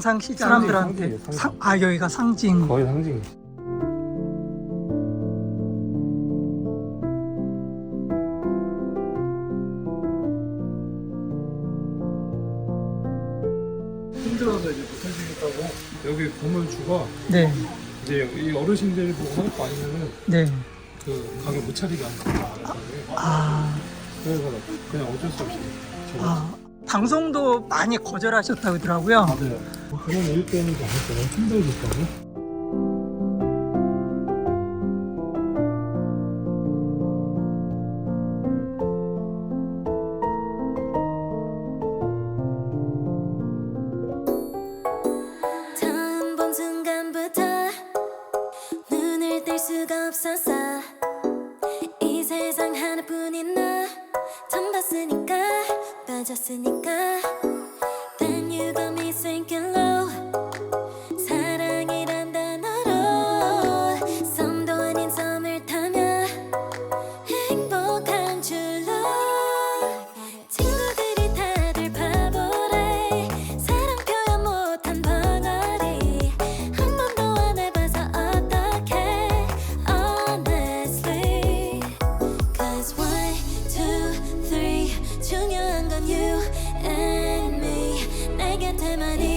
상징, 사람들한테 상징이에요, 상징. 상, 아 여기가 상징. 거의 상징이. 힘들어서 이제 못하시겠다고 여기 건물주가 네, 이제 이 어르신들 보고 하는 거 아니면은 네. 그 가게 못 차리게 한다. 아, 그래서 그냥 어쩔 수 없이. 아 방송도 많이 거절하셨다고 하더라고요. 맞아요. 그런 일 때문에 너무 힘들겠다고. 처음 본 순간부터 눈을 뗄 수가 없었어 이 세상 하나뿐인 너 처음 봤으니까 빠졌으니까 tes manies.